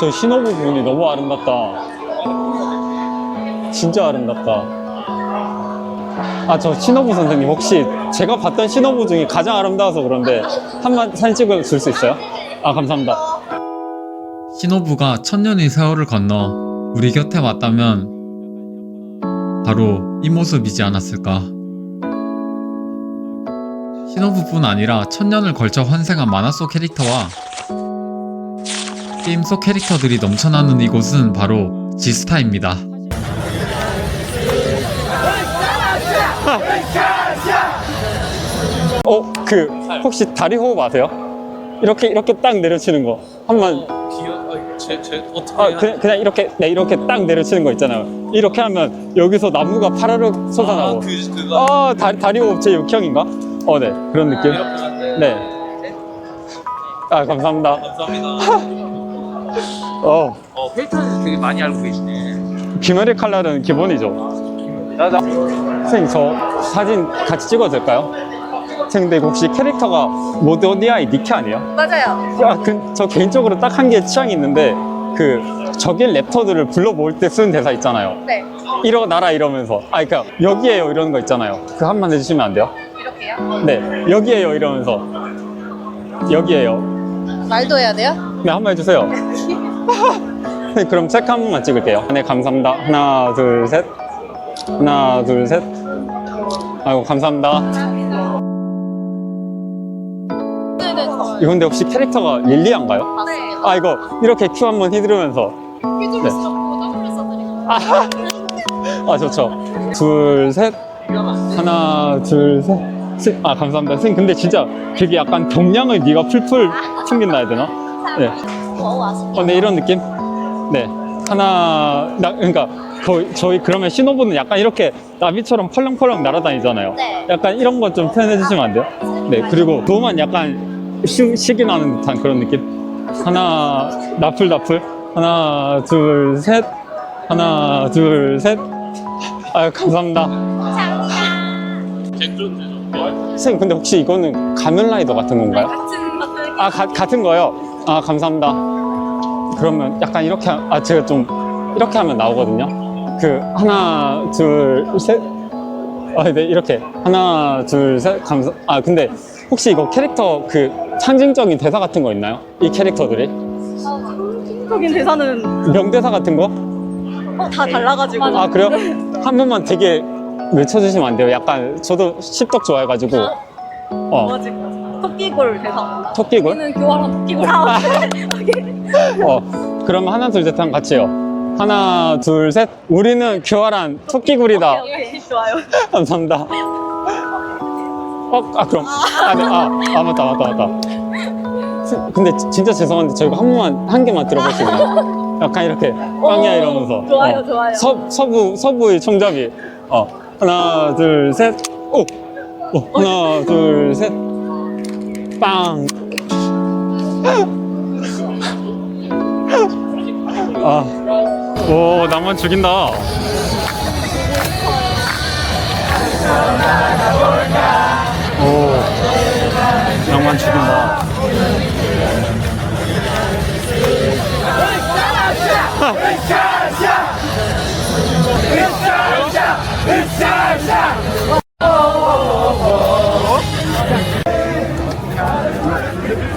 저 신호 부 분이 너무 아름답다. 진짜 아름답다. 아, 저 신호부 선생님 혹시 제가 봤던 신호부 중에 가장 아름다워서 그런데 한번 사진 찍어 줄 수 있어요? 아, 감사합니다. 신호부가 천년의 세월을 건너 우리 곁에 왔다면 바로 이 모습이지 않았을까. 신호부뿐 아니라 천년을 걸쳐 환생한 만화 속 캐릭터와 게임 속 캐릭터들이 넘쳐나는 이곳은 바로 지스타입니다. 어, 그 혹시 다리 호흡 아세요? 이렇게 이렇게 딱 내려치는 거. 한번 기어 제 제 어떻게 아, 그냥, 그냥 이렇게 네, 이렇게 딱 내려치는 거 있잖아요. 이렇게 하면 여기서 나무가 파라륵 솟아나고. 아, 그 그거 아, 다리, 다리 호흡 제 육형인가? 어, 네. 그런 느낌. 이렇게 하는데 네. 아, 감사합니다. 감사합니다. 어, 어 펠턴에서 되게 많이 알고 계시네. 귀머리 칼날은 기본이죠. 선생님, 저 사진 같이 찍어도 될까요? 선생님, 근데 혹시 캐릭터가 모더니아의 니키 아니에요? 맞아요. 아, 그, 저 개인적으로 딱 한 개 취향이 있는데, 그, 적인 랩터들을 불러 모을 때 쓰는 대사 있잖아요. 네. 일어나라 이러면서. 아, 그니까, 여기에요 이러는 거 있잖아요. 그 한번 해주시면 안 돼요? 이렇게요? 네, 여기에요 이러면서. 여기에요. 말도 해야 돼요? 네, 한 번 해주세요. 네, 그럼 체크 한 번만 찍을게요. 네, 감사합니다. 하나, 둘, 셋. 하나, 둘, 셋. 아이고, 감사합니다. 근데 혹시 캐릭터가 릴리안가요? 맞습니다. 아, 이거 이렇게 큐 한번 휘두르면서. 퀴즈를 네. 쓰려고 나홀을 써드리고. 아, 좋죠. 둘, 셋. 하나, 둘, 셋. 스- 아, 감사합니다. 선생님, 근데 진짜 되게 약간 경량의 미가 풀풀 튕긴다 해야 되나? 네. 어, 네, 이런 느낌? 네. 하나, 나, 그러니까, 거의, 저희 그러면 신호부는 약간 이렇게 나비처럼 펄렁펄렁 날아다니잖아요. 네. 약간 이런 것좀 표현해 주시면 안 돼요? 네. 그리고 도만 약간 쉬, 쉬기 나는 듯한 그런 느낌? 하나, 나풀나풀. 하나, 둘, 셋. 하나, 둘, 셋. 아유, 감사합니다. 선생님, 근데 혹시 이거는 가면라이더 같은 건가요? 같은 것들. 아, 가- 같은 거요? 아, 감사합니다. 그러면 약간 이렇게, 하- 아, 제가 좀 이렇게 하면 나오거든요. 그, 하나, 둘, 셋. 아, 네, 이렇게. 하나, 둘, 셋. 감사. 아, 근데 혹시 이거 캐릭터 그 상징적인 대사 같은 거 있나요? 이 캐릭터들이? 적인 대사는 명대사 같은 거? 어, 다 달라가지고 아, 그래요? 한 번만 되게 외쳐주시면 안 돼요? 약간 저도 십덕 좋아해가지고. 어, 뭐지? 토끼골 대사 토끼골? 는 교활한 토끼골 아. 어, 그러면 하나, 둘, 셋 하면 같이 해요. 하나, 둘, 셋. 우리는 교활한 토끼굴이다. 오케이 좋아요 감사합니다. 어, 아, 그럼. 아, 네, 아, 아, 맞다, 맞다, 맞다. 스- 근데 지- 진짜 죄송한데 저희가 한 번만, 한 개만 들어볼 수 있나요? 약간 이렇게, 빵이야 이러면서. 좋아요, 어. 좋아요. 서, 서부, 서부의 총잡이. 어, 하나, 둘, 셋. 오! 오, 하나, 둘, 셋. 빵. 아, 오, 낭만 죽인다. 오, 낭만 죽인다.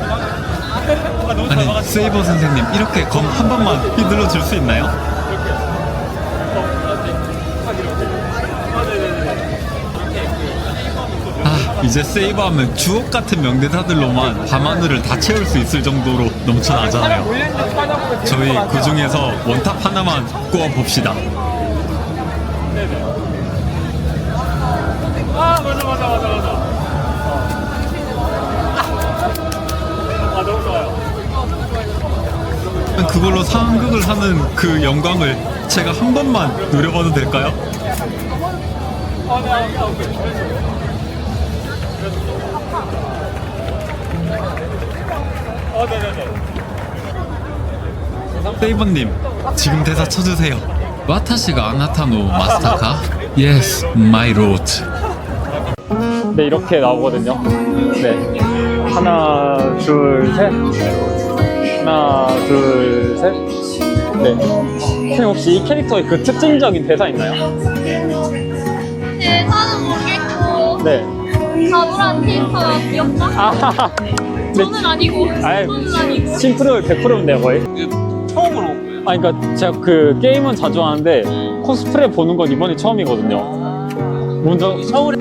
아 아니 세이버 선생님 이렇게 검 한 번만 휘둘러 줄 수 있나요? 아 이제 세이버 하면 주옥 같은 명대사들로만 밤하늘을 다 채울 수 있을 정도로 넘쳐나잖아요. 저희 그 중에서 원탑 하나만 꼽아 봅시다. 아 맞아 맞아 맞아 맞아 아 너무 좋아요 그걸로 상황극을 하는 그 영광을 제가 한 번만 누려봐도 될까요? 세이버님 지금 대사 쳐주세요 와타시가 아나타노 마스타카? Yes, my road 네, 이렇게 나오거든요. 네. 하나, 둘, 셋. 하나, 둘, 셋. 네. 선생님 혹시 이 캐릭터의 그 특징적인 대사 있나요? 대사는 모르겠고 네. 가물한 캐릭터가 귀엽다? 아, 네. 저는 아니고 아이, 저는 아니고 심플을 100%인데요, 거의. 그 처음으로 온 거예요. 아, 그러니까 제가 그 게임은 자주 하는데 코스프레 보는 건 이번이 처음이거든요. 먼저 서울에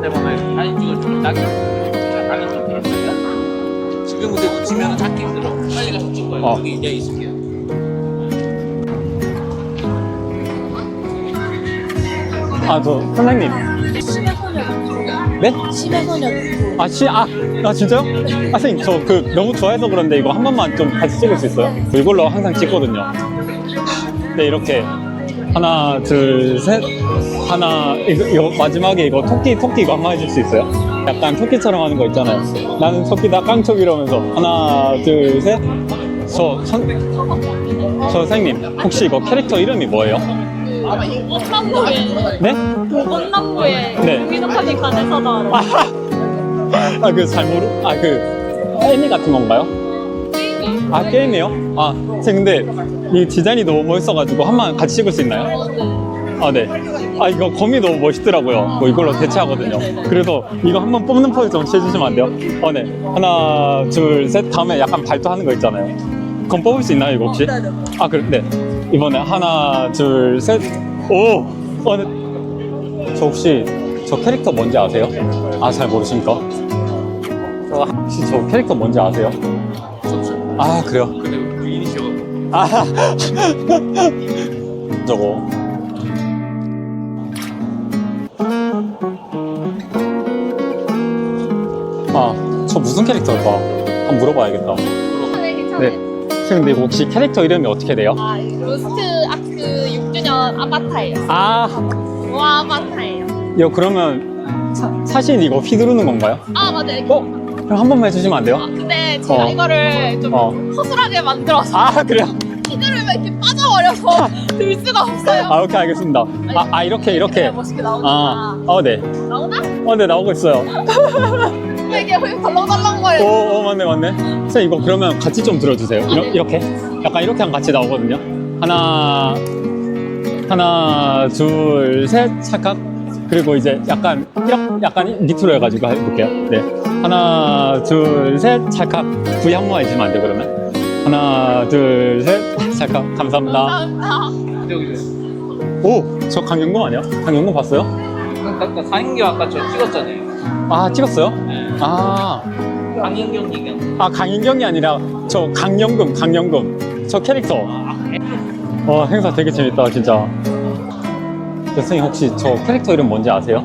때문에 사진 찍어주면 딱이 나는 좀 그렇습니다. 지금 근데 놓치면 찾기 힘들어. 빨리 가서 찍어요. 어. 여기 이제 있을게요. 아, 저 선생님. 심해 소녀 네? 심해 소녀 아, 시, 아, 아 진짜요? 아, 선생님, 저 그 너무 좋아해서 그런데 이거 한 번만 좀 같이 찍을 수 있어요? 이걸로 항상 찍거든요. 네, 이렇게. 하나, 둘, 셋. 하나, 이거, 이거 마지막에 이거 토끼, 토끼 이거 한 번 해줄 수 있어요? 약간 토끼처럼 하는 거 있잖아요. 나는 토끼다 깡총 이러면서. 하나, 둘, 셋. 저, 선, 저 선생님, 혹시 이거 캐릭터 이름이 뭐예요? 원남부에 네? 원남부에 네. 미노카니카 대사다. 아, 그 잘 모르, 아, 그, 애니 같은 건가요? 아, 게임이에요? 아, 근데 이 디자인이 너무 멋있어가지고 한 번 같이 찍을 수 있나요? 아, 네. 아, 이거 검이 너무 멋있더라고요. 뭐 이걸로 대체하거든요. 그래서 이거 한번 뽑는 포즈 좀 해주시면 안 돼요? 어, 네. 하나, 둘, 셋. 다음에 약간 발도 하는 거 있잖아요. 그럼 뽑을 수 있나요, 이거 혹시? 아, 그래, 네. 이번에 하나, 둘, 셋. 오! 어, 네. 저 혹시 저 캐릭터 뭔지 아세요? 아, 잘 모르십니까? 저 혹시 저 캐릭터 뭔지 아세요? 아, 그래요? 아, 저거. 아, 저 무슨 캐릭터일까? 한번 물어봐야겠다. 네 네. 선생님, 근데 혹시 캐릭터 이름이 어떻게 돼요? 아 로스트 아크 6주년 아바타예요 아, 와 아바타예요 이거 그러면 사, 사실 이거 휘두르는 건가요? 아 맞아요 어? 그럼 한 번만 해주시면 안 돼요? 아, 근데 제가 어. 이거를 좀 어. 허술하게 만들어서 아, 그래요? 휘두르면 이렇게 빠져버려서 들 수가 없어요 아, 오케이, 알겠습니다. 아, 아 이렇게, 이렇게. 멋있게 아, 어, 네. 나오나? 어, 네, 나오고 있어요. 왜 이게 덜렁덜렁 거려 오, 오, 맞네, 맞네. 선생님, 이거 그러면 같이 좀 들어주세요. 이러, 이렇게. 약간 이렇게 하면 같이 나오거든요. 하나, 하나, 둘, 셋, 찰칵. 그리고 이제 약간, 약간 밑으로 해가지고 해볼게요. 네. 하나, 둘, 셋, 찰칵. V 한 번만 해주면 안 돼, 그러면? 하나, 둘, 셋, 찰칵. 감사합니다. 오, 저 강영구 아니야? 강영구 봤어요? 아까 사인기 아까 저 찍었잖아요. 아, 찍었어요? 네. 아, 강인경 얘기. 아, 강인경이 아니라 저 강영금, 강영금. 저 캐릭터. 와, 행사 되게 재밌다, 진짜. 선생님, 혹시 저 캐릭터 이름 뭔지 아세요?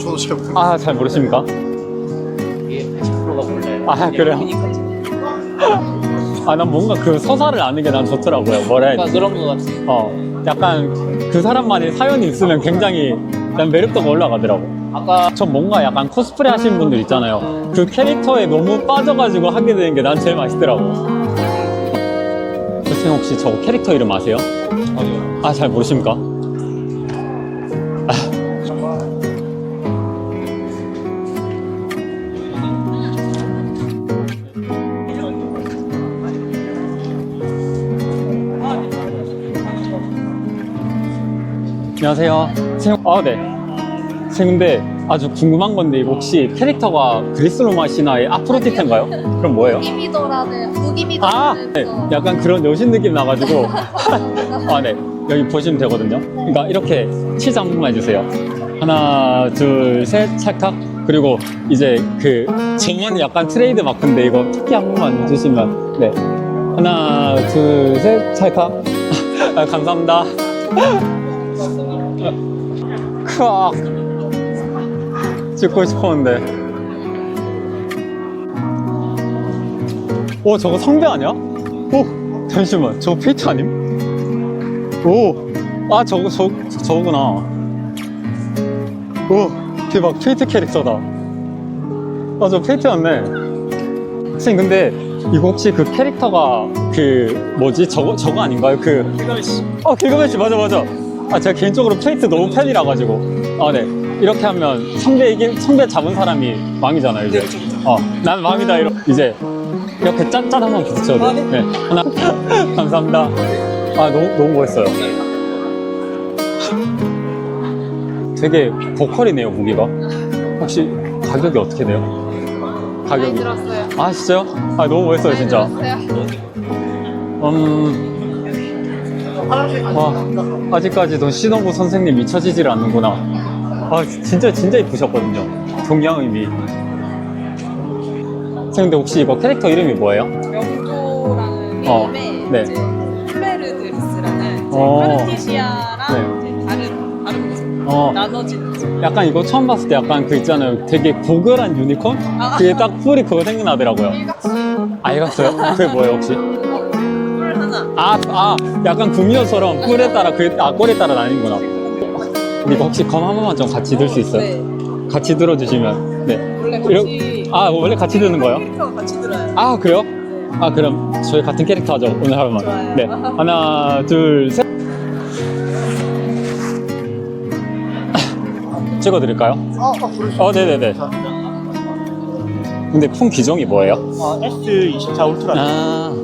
저도 잘 모르겠어요. 아, 잘 모르십니까? 이게 80%가 몰라요. 아, 그래요? 그러니까 아, 난 뭔가 그 서사를 아는 게 난 좋더라고요. 뭐라 해야 되지? 그런 거 같아. 어, 약간 그 사람만의 사연이 있으면 굉장히 난 매력도가 올라가더라고. 아까 전 뭔가 약간 코스프레 하시는 분들 있잖아요. 그 캐릭터에 너무 빠져가지고 하게 되는 게 난 제일 맛있더라고. 선생님 혹시 저 캐릭터 이름 아세요? 아니요. 아, 잘 모르십니까? 안녕하세요. 선생님, 아, 네. 선생님, 근데 아주 궁금한 건데, 혹시 캐릭터가 그리스 로마 신화의 아프로디테인가요? 그럼 뭐예요? 무기미도라는 아, 무기미도라는 네. 그 약간 그런 여신 느낌 나가지고. 아, 네. 여기 보시면 되거든요. 그러니까 이렇게 치즈 한 번만 해주세요. 하나, 둘, 셋, 찰칵. 그리고 이제 그, 저만 약간 트레이드 마크인데 이거 토끼 한 번만 해주시면. 네. 하나, 둘, 셋, 찰칵. 아, 감사합니다. 크악. 찍고 싶었는데. 오, 저거 성배 아니야? 오, 잠시만. 저거 페이트 아님? 오, 아, 저거, 저, 저거구나. 오, 대박. 페이트 캐릭터다. 아, 저 페이트였네. 선생님, 근데 이거 혹시 그 캐릭터가 그, 뭐지? 저거, 저거 아닌가요? 그. 어, 길가메시 맞아, 맞아. 아, 제가 개인적으로 페이트 너무 팬이라 가지고. 아, 네. 이렇게 하면 성배 이긴, 성배 잡은 사람이 왕이잖아요, 이제. 어, 난 왕이다, 이러. 이제 이렇게 짠짠 한번 부딪혀도 돼. 네. 하나. 감사합니다. 아, 너무, 너무 멋있어요. 되게 보컬이네요, 무기가. 혹시 가격이 어떻게 돼요? 많이 가격이. 들었어요. 아, 진짜요? 아, 너무 멋있어요, 많이 진짜. 들었어요. 음. 와, 아직까지도 신호부 선생님 잊혀지질 않는구나. 아, 진짜, 진짜 이쁘셨거든요. 동양의미. 선생님, 근데 혹시 이거 캐릭터 이름이 뭐예요? 명도라는 어, 게임에 네. 이제 플레르드리스라는 어. 파르티시아랑 네. 이제 다른 다른 모습 어, 나눠진 모습. 약간 이거 처음 봤을 때 약간 그 있잖아요. 되게 고글한 유니콘? 아. 그게 딱 뿔이 그거 생각나더라고요. 일각수. 아, 읽었어요? 그게 뭐예요, 혹시? 아, 아, 약간 구미호처럼 뿔에 따라, 그, 아, 꼴에 따라 나뉘는구나. 근데 이거 혹시 검 한 번만 좀 같이 들 수 있어요? 네. 같이 들어주시면. 네. 원래 같이 아, 원래 같이 드는 거예요? 캐릭터가 같이 들어요. 아, 그래요? 아, 그럼 저희 같은 캐릭터 하죠, 오늘 하루만. 좋아요. 네. 하나, 둘, 셋. 찍어드릴까요? 어, 어, 부르시죠. 어, 네네네. 근데 폰 기종이 뭐예요? 어, S24 울트라. 아.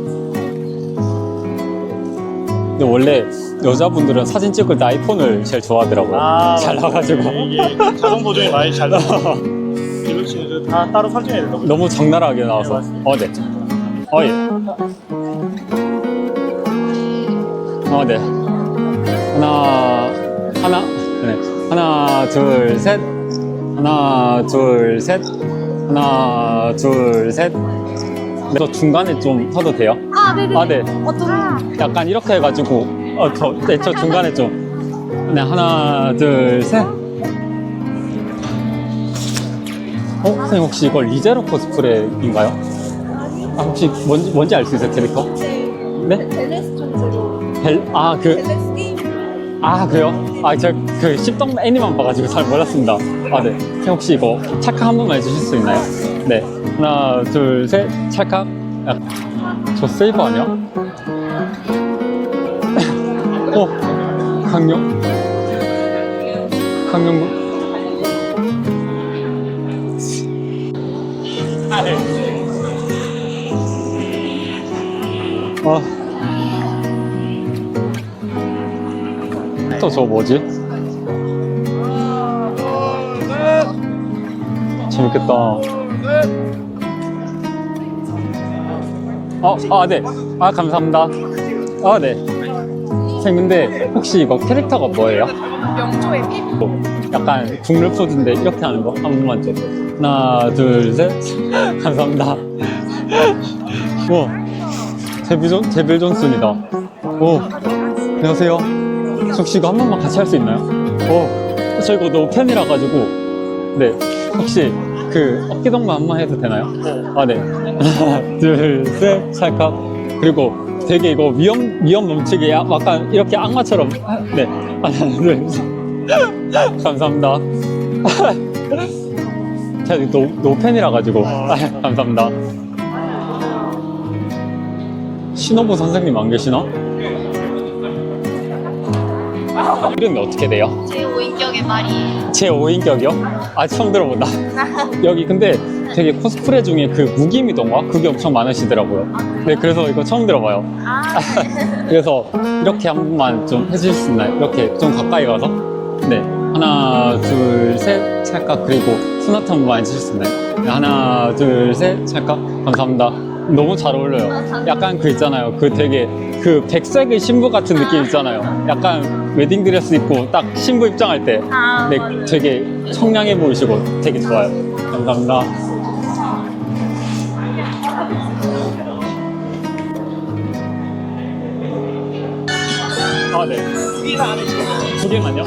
근데 원래 여자분들은 사진 찍을 때 아이폰을 제일 좋아하더라고요. 아, 잘 나와가지고. 이게 자동 보정이 많이 잘 나와. 갤럭시는 다 따로 설정해야 된다고. 너무 적나라하게 나와서. 어, 네. 어, 예. 어, 네. 하나, 하나, 네. 하나, 둘, 셋. 하나, 둘, 셋. 하나, 둘, 셋. 네, 저 중간에 좀 서도 돼요? 아, 네네. 아, 네. 어떤. 약간 이렇게 해가지고, 어, 저, 네, 저 중간에 좀. 네, 하나, 둘, 셋. 어, 선생님 혹시 이거 리제로 코스프레인가요? 아, 혹시 뭔지, 뭔지 알 수 있어요, 캐릭터? 네? 벨레스 존재로. 벨, 아, 그, 벨레스 게임. 아, 그래요? 아, 제가 그 씹덕 애니만 봐가지고 잘 몰랐습니다. 아, 네. 선생님 혹시 이거 찰칵 한 번만 해주실 수 있나요? 네. 하나, 둘, 셋, 찰칵. 야, 저 세이버 아니야? 어, 강령? 강령? 아. 또저 뭐지? 재밌겠다. 어, 아, 네. 아, 감사합니다. 아, 네. 선생님, 근데 혹시 이거 캐릭터가 뭐예요? 명조의 삐. 약간 국룰 푸드인데 이렇게 하는 거 한 번만 좀. 하나, 둘, 셋. 감사합니다. 오, 데빌존, 데빌 존슨이다. 오, 안녕하세요. 저 혹시 이거 한 번만 같이 할 수 있나요? 오, 저 이거 너무 팬이라 가지고. 네, 혹시 그 어깨동무 한번 해도 되나요? 아, 네. 하나, 둘, 셋, 찰칵. 그리고 되게 이거 위험, 위험 넘치게 야- 약간 이렇게 악마처럼. 네. 하나, 둘, 셋. 감사합니다. 제가 노, 노팬이라 가지고 아, 감사합니다. 신호부 선생님 안 계시나? 이름이 어떻게 돼요? 제 5인격의 말이. 제 5인격이요? 아 처음 들어본다. 여기 근데 되게 코스프레 중에 그 무기미 동화 그게 엄청 많으시더라고요. 네 그래서 이거 처음 들어봐요. 아, 그래서 이렇게 한 번만 좀 해주실 수 있나요? 이렇게 좀 가까이 가서 네 하나 둘셋 찰칵 그리고 소나타 한 번만 해주실 수 있나요? 네, 하나 둘셋 찰칵 감사합니다 너무 잘 어울려요 약간 그 있잖아요 그 되게 그 백색의 신부 같은 느낌 있잖아요 약간 웨딩드레스 입고 딱 신부 입장할 때 아, 네, 맞아요. 되게 청량해 보이시고 되게 좋아요 감사합니다 아, 네. 두 개만요?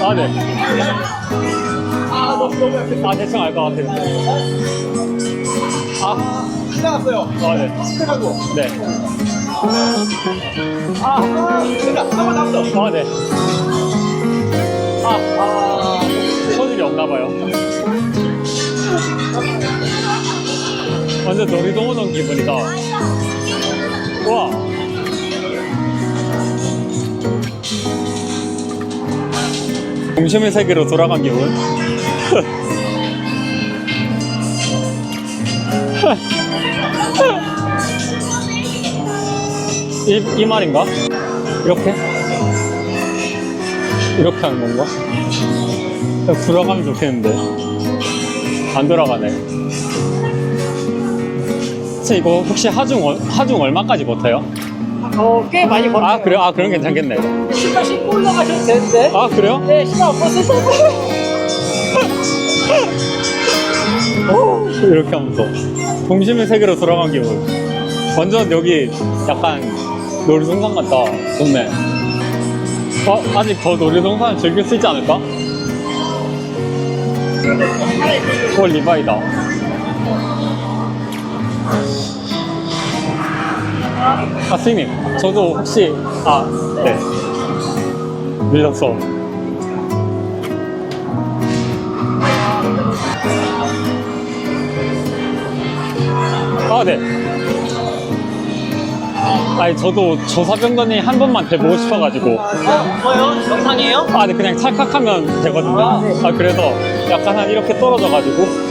아, 네. 아, 대충 알 것 같아요. 아, 지나갔어요. 아, 네. 스펙하고. 네. 됐다. 한번 남았어. 아, 네. 아, 아, 소질이 없나봐요. 완전 놀이동원 온 기분이다. 우와. 동심의 세계로 돌아간 기분. 이, 이 말인가? 이렇게? 이렇게 하는 건가? 돌아가면 좋겠는데. 안 돌아가네. 혹시 이거 혹시 하중, 얼- 하중 얼마까지 버텨요? 어, 꽤 많이 걸어요. 아, 그래요? 아, 그럼 괜찮겠네. 신발 신고 올라가셔도 되는데. 아, 그래요? 네, 신발. 오, 이렇게 하면서. 동심의 세계로 돌아간 기분. 완전 여기 약간 놀이동산 같다. 좋네. 어, 아직 더 놀이동산을 즐길 수 있지 않을까? 오, 리바이다. 아, 선생님, 저도 혹시, 아, 네. 밀렸어. 아, 네. 아니, 저도 조사병단이 한 번만 돼보고 싶어가지고. 뭐요? 영상이에요? 아, 네, 그냥 찰칵하면 되거든요. 아, 그래서 약간 한 이렇게 떨어져가지고.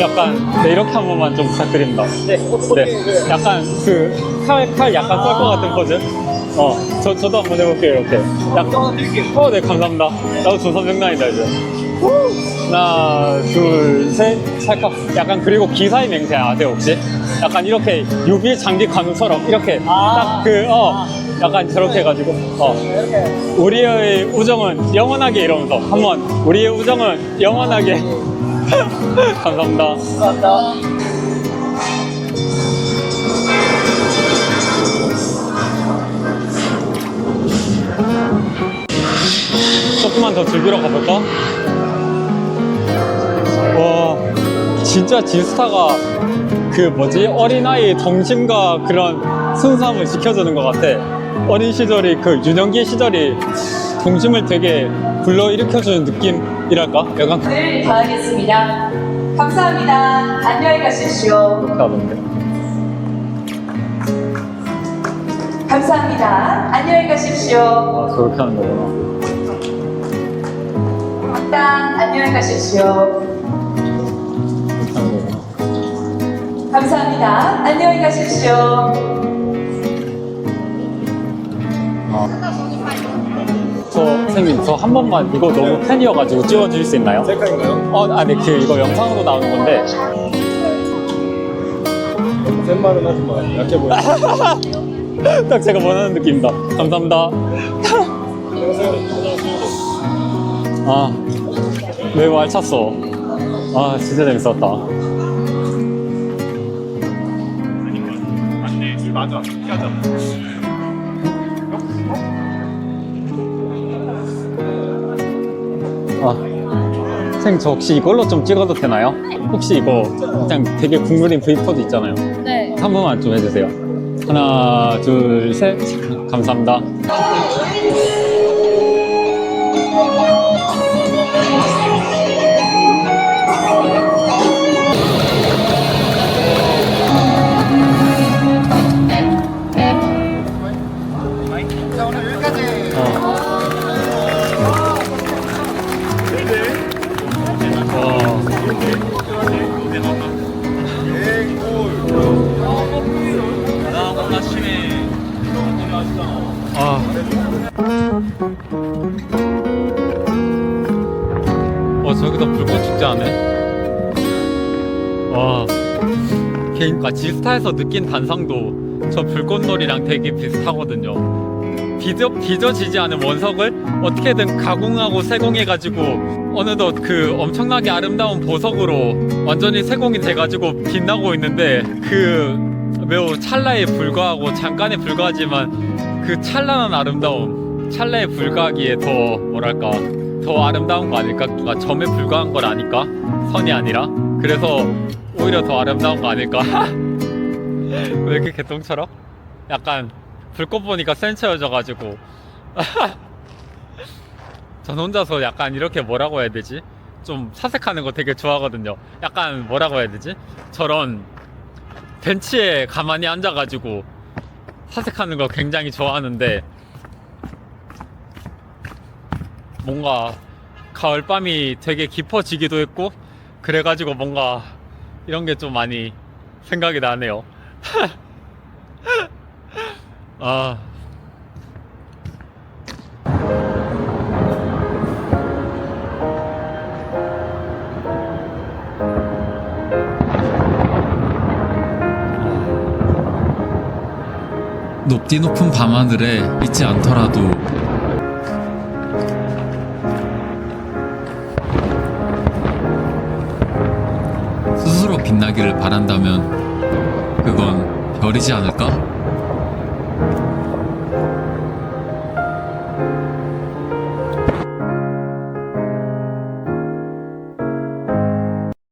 약간, 네, 이렇게 한 번만 좀 부탁드립니다. 네. 네. 약간 그, 칼, 칼 약간 썰 것 같은 포즈? 어, 저, 저도 한번 해볼게요, 이렇게. 약간, 어, 네, 감사합니다. 나도 조사병단이다, 이제. 하나, 둘, 셋, 찰칵. 약간 그리고 기사의 맹세 아세요, 혹시? 약간 이렇게 유비 장비 관우처럼 이렇게 딱 그, 어, 약간 저렇게 해가지고, 어. 우리의 우정은 영원하게 이러면서 한번 우리의 우정은 영원하게 감사합니다. 감사합니다. 조금만 더 즐기러 가볼까? 와, 진짜 지스타가 그 뭐지 어린아이 동심과 그런 순수함을 지켜주는 것 같아. 어린 시절이 그 유년기 시절이 동심을 되게 불러일으켜주는 느낌이랄까? 약간 늘 다하겠습니다. 감사합니다. 안녕히 가십시오. 감사합니다. 안녕히 가십시오. 아, 저렇게 하는 거구나. 일단 안녕히 가십시오. 감사합니다. 안녕히 가십시오. 저 선생님 저 한 번만 이거 너무 팬이어가지고 찍어주실 수 있나요? 셀카인가요? 어 아니 그 이거 영상으로 나오는 건데 센 말은 하지 마. 약해 보여. 딱 제가 원하는 느낌입니다. 감사합니다. 아 매우 알찼어. 아 진짜 재밌었다. 맞아. 피하자. 아 선생님 저 혹시 이걸로 좀 찍어도 되나요? 혹시 이거 그냥 되게 국룰인 V4도 있잖아요. 네. 한 번만 좀 해주세요. 하나 둘 셋 감사합니다. 불꽃 축제하네. 와. 그러니까 지스타에서 느낀 단상도 저 불꽃놀이랑 되게 비슷하거든요. 빚어, 빚어지지 않은 원석을 어떻게든 가공하고 세공해가지고 어느덧 그 엄청나게 아름다운 보석으로 완전히 세공이 돼가지고 빛나고 있는데 그 매우 찰나에 불과하고 잠깐에 불과하지만 그 찬란한 아름다움 찰나에 불과하기에 더 뭐랄까 더 아름다운 거 아닐까? 그러니까 점에 불과한 걸 아니까 선이 아니라 그래서 오히려 더 아름다운 거 아닐까? 왜 이렇게 개똥처럼? 약간 불꽃 보니까 센쳐져가지고 전 혼자서 약간 이렇게 뭐라고 해야 되지? 좀 사색하는 거 되게 좋아하거든요. 약간 뭐라고 해야 되지? 저런 벤치에 가만히 앉아가지고 사색하는 거 굉장히 좋아하는데 뭔가 가을밤이 되게 깊어지기도 했고 그래가지고 뭔가 이런 게 좀 많이 생각이 나네요. 아. 높디 높은 밤하늘에 있지 않더라도 별이지 않을까?